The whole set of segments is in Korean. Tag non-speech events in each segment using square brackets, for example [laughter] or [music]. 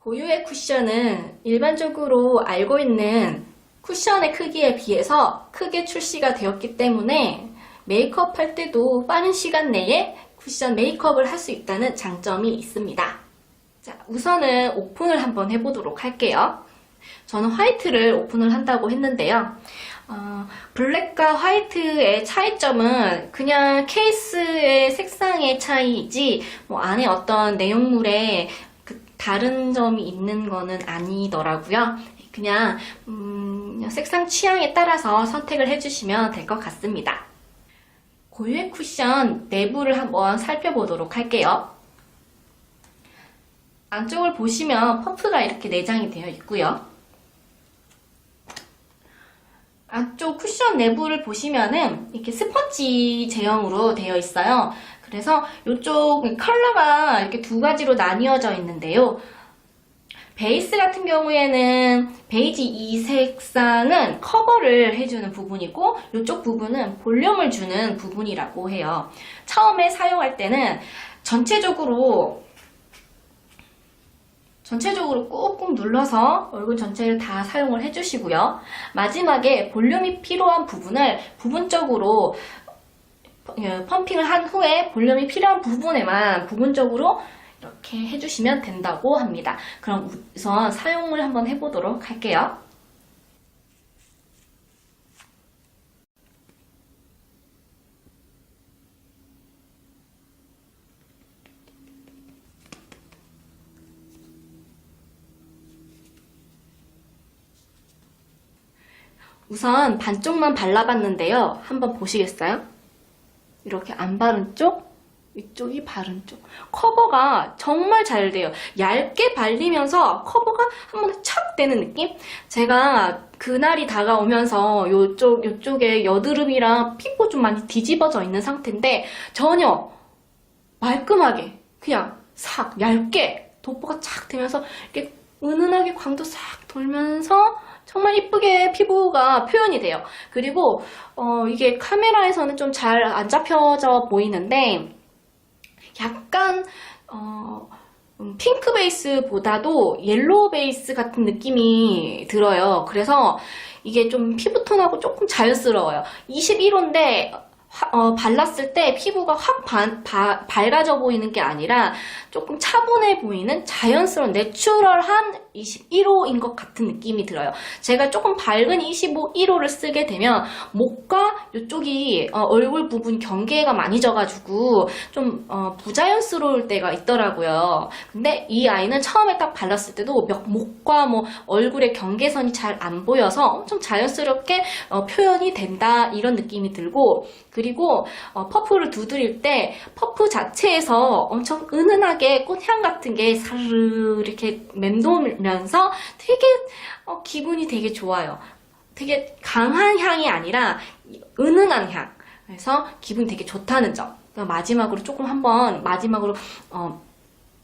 고유의 쿠션은 일반적으로 알고 있는 쿠션의 크기에 비해서 크게 출시가 되었기 때문에 메이크업 할 때도 빠른 시간 내에 쿠션 메이크업을 할 수 있다는 장점이 있습니다. 자, 우선은 오픈을 한번 해보도록 할게요. 저는 화이트를 오픈을 한다고 했는데요. 어, 블랙과 화이트의 차이점은 그냥 케이스의 색상의 차이이지 뭐 안에 어떤 내용물에 그 다른 점이 있는 거는 아니더라고요. 그냥 음, 색상 취향에 따라서 선택을 해주시면 될 것 같습니다. 고유의 쿠션 내부를 한번 살펴보도록 할게요. 안쪽을 보시면 퍼프가 이렇게 내장이 되어 있고요. 안쪽 쿠션 내부를 보시면은 이렇게 스펀지 제형으로 되어 있어요. 그래서 이쪽 컬러가 이렇게 두 가지로 나뉘어져 있는데요. 베이스 같은 경우에는 베이지 이 색상은 커버를 해주는 부분이고 이쪽 부분은 볼륨을 주는 부분이라고 해요. 처음에 사용할 때는 전체적으로 전체적으로 꾹꾹 눌러서 얼굴 전체를 다 사용을 해주시고요. 마지막에 볼륨이 필요한 부분을 부분적으로 어, 펌핑을 한 후에 볼륨이 필요한 부분에만 부분적으로 이렇게 해주시면 된다고 합니다. 그럼 우선 사용을 한번 해보도록 할게요. 우선 반쪽만 발라봤는데요. 한번 보시겠어요? 이렇게 안 바른 쪽, 이쪽이 바른 쪽. 커버가 정말 잘 돼요. 얇게 발리면서 커버가 한 번에 착 되는 느낌? 제가 그날이 다가오면서 요쪽, 요쪽에 여드름이랑 피부 좀 많이 뒤집어져 있는 상태인데 전혀 말끔하게 그냥 싹 얇게 도포가 착 되면서 이렇게 은은하게 광도 싹 돌면서 정말 이쁘게 피부가 표현이 돼요. 그리고 어, 이게 카메라에서는 좀 잘 안 잡혀져 보이는데 약간 어, 음, 핑크 베이스보다도 옐로우 베이스 같은 느낌이 들어요. 그래서 이게 좀 피부톤하고 조금 자연스러워요. 21호인데 어, 발랐을 때 피부가 확 반- 바- 밝아져 보이는 게 아니라 조금 차분해 보이는 자연스러운 내추럴한 21호인 것 같은 느낌이 들어요. 제가 조금 밝은 25, 1호를 쓰게 되면 목과 이쪽이 어, 얼굴 부분 경계가 많이 져가지고 좀 어, 부자연스러울 때가 있더라고요. 근데 이 아이는 처음에 딱 발랐을 때도 몇- 목과 뭐 얼굴의 경계선이 잘 안 보여서 엄청 자연스럽게 어, 표현이 된다 이런 느낌이 들고 그리고 어, 퍼프를 두드릴 때 퍼프 자체에서 엄청 은은하게 꽃향 같은 게 사르르 이렇게 맴돌 면서 되게 어, 기분이 되게 좋아요. 되게 강한 향이 아니라 은은한 향. 그래서 기분이 되게 좋다는 점. 마지막으로 조금 한번 마지막으로 어,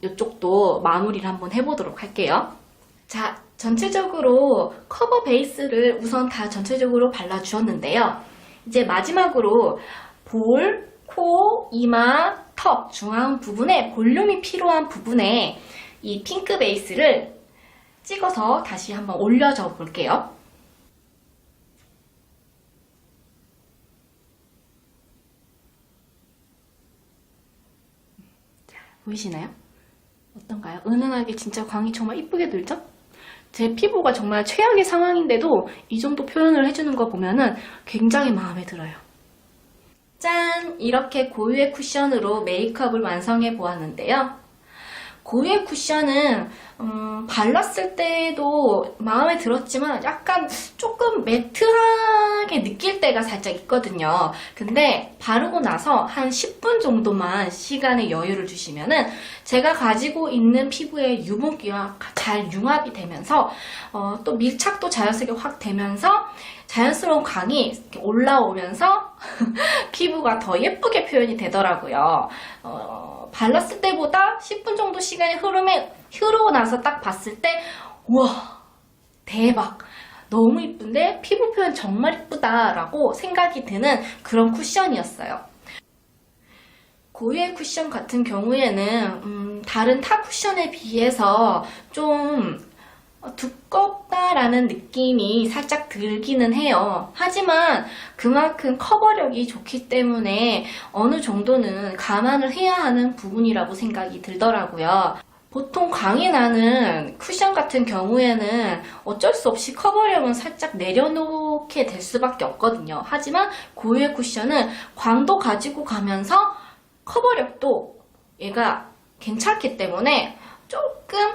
이쪽도 마무리를 한번 해보도록 할게요. 자, 전체적으로 커버 베이스를 우선 다 전체적으로 발라주었는데요. 이제 마지막으로 볼, 코, 이마, 턱 중앙 부분에 볼륨이 필요한 부분에 이 핑크 베이스를 찍어서 다시 한번 올려줘 볼게요. 자, 보이시나요? 어떤가요? 은은하게 진짜 광이 정말 이쁘게 들죠? 제 피부가 정말 최악의 상황인데도 이 정도 표현을 해주는 거 보면은 굉장히 마음에 들어요. 짠! 이렇게 고유의 쿠션으로 메이크업을 완성해 보았는데요. 고유의 쿠션은 음, 발랐을 때도 마음에 들었지만 약간 조금 매트하게 느낄 때가 살짝 있거든요. 근데 바르고 나서 한 10분 정도만 시간의 여유를 주시면은 제가 가지고 있는 피부의 유분기와 잘 융합이 되면서 어, 또 밀착도 자연스럽게 확 되면서 자연스러운 광이 올라오면서 [laughs] 피부가 더 예쁘게 표현이 되더라고요. 어, 발랐을 때보다 10분 정도 시간이 흐름에 흐르고 나서 딱 봤을 때 우와 대박 너무 이쁜데 피부 표현 정말 이쁘다라고 생각이 드는 그런 쿠션이었어요. 고유의 쿠션 같은 경우에는 음, 다른 타 쿠션에 비해서 좀 어, 두껍다라는 느낌이 살짝 들기는 해요. 하지만 그만큼 커버력이 좋기 때문에 어느 정도는 감안을 해야 하는 부분이라고 생각이 들더라고요. 보통 광이 나는 쿠션 같은 경우에는 어쩔 수 없이 커버력은 살짝 내려놓게 될 수밖에 없거든요. 하지만 고유의 쿠션은 광도 가지고 가면서 커버력도 얘가 괜찮기 때문에 조금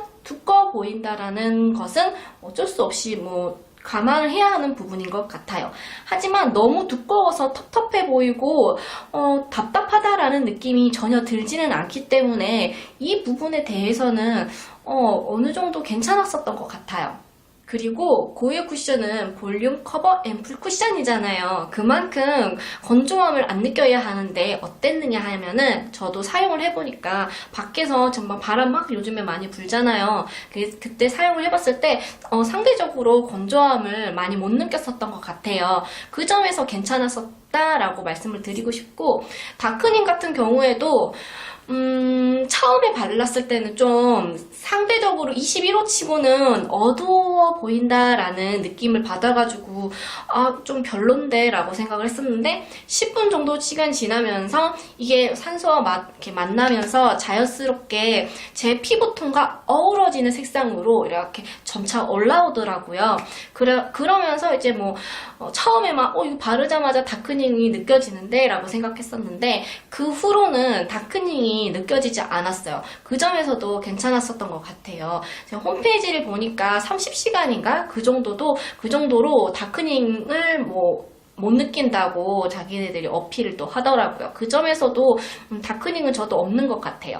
보인다라는 것은 어쩔 수 없이 뭐 감안을 해야 하는 부분인 것 같아요. 하지만 너무 두꺼워서 텁텁해 보이고 어, 답답하다라는 느낌이 전혀 들지는 않기 때문에 이 부분에 대해서는 어, 어느 정도 괜찮았었던 것 같아요. 그리고 고유 쿠션은 볼륨 커버 앰플 쿠션이잖아요. 그만큼 건조함을 안 느껴야 하는데 어땠느냐 하면은 저도 사용을 해보니까 밖에서 정말 바람 막 요즘에 많이 불잖아요. 그- 그때 사용을 해봤을 때 어, 상대적으로 건조함을 많이 못 느꼈었던 것 같아요. 그 점에서 괜찮았었다라고 말씀을 드리고 싶고 다크닝 같은 경우에도 음, 처음에 발랐을 때는 좀 상대적으로 21호 치고는 어두워 보인다라는 느낌을 받아가지고, 아, 좀 별론데? 라고 생각을 했었는데, 10분 정도 시간 지나면서 이게 산소와 마- 이렇게 만나면서 자연스럽게 제 피부톤과 어우러지는 색상으로 이렇게 점차 올라오더라고요. 그래, 그러면서 이제 뭐, 어, 처음에 막, 어, 이거 바르자마자 다크닝이 느껴지는데? 라고 생각했었는데, 그 후로는 다크닝이 느껴지지 않았어요. 그 점에서도 괜찮았었던 것 같아요. 홈페이지를 보니까 30시간인가? 그 정도도, 그 정도로 다크닝을 뭐, 못 느낀다고 자기네들이 어필을 또 하더라고요. 그 점에서도 음, 다크닝은 저도 없는 것 같아요.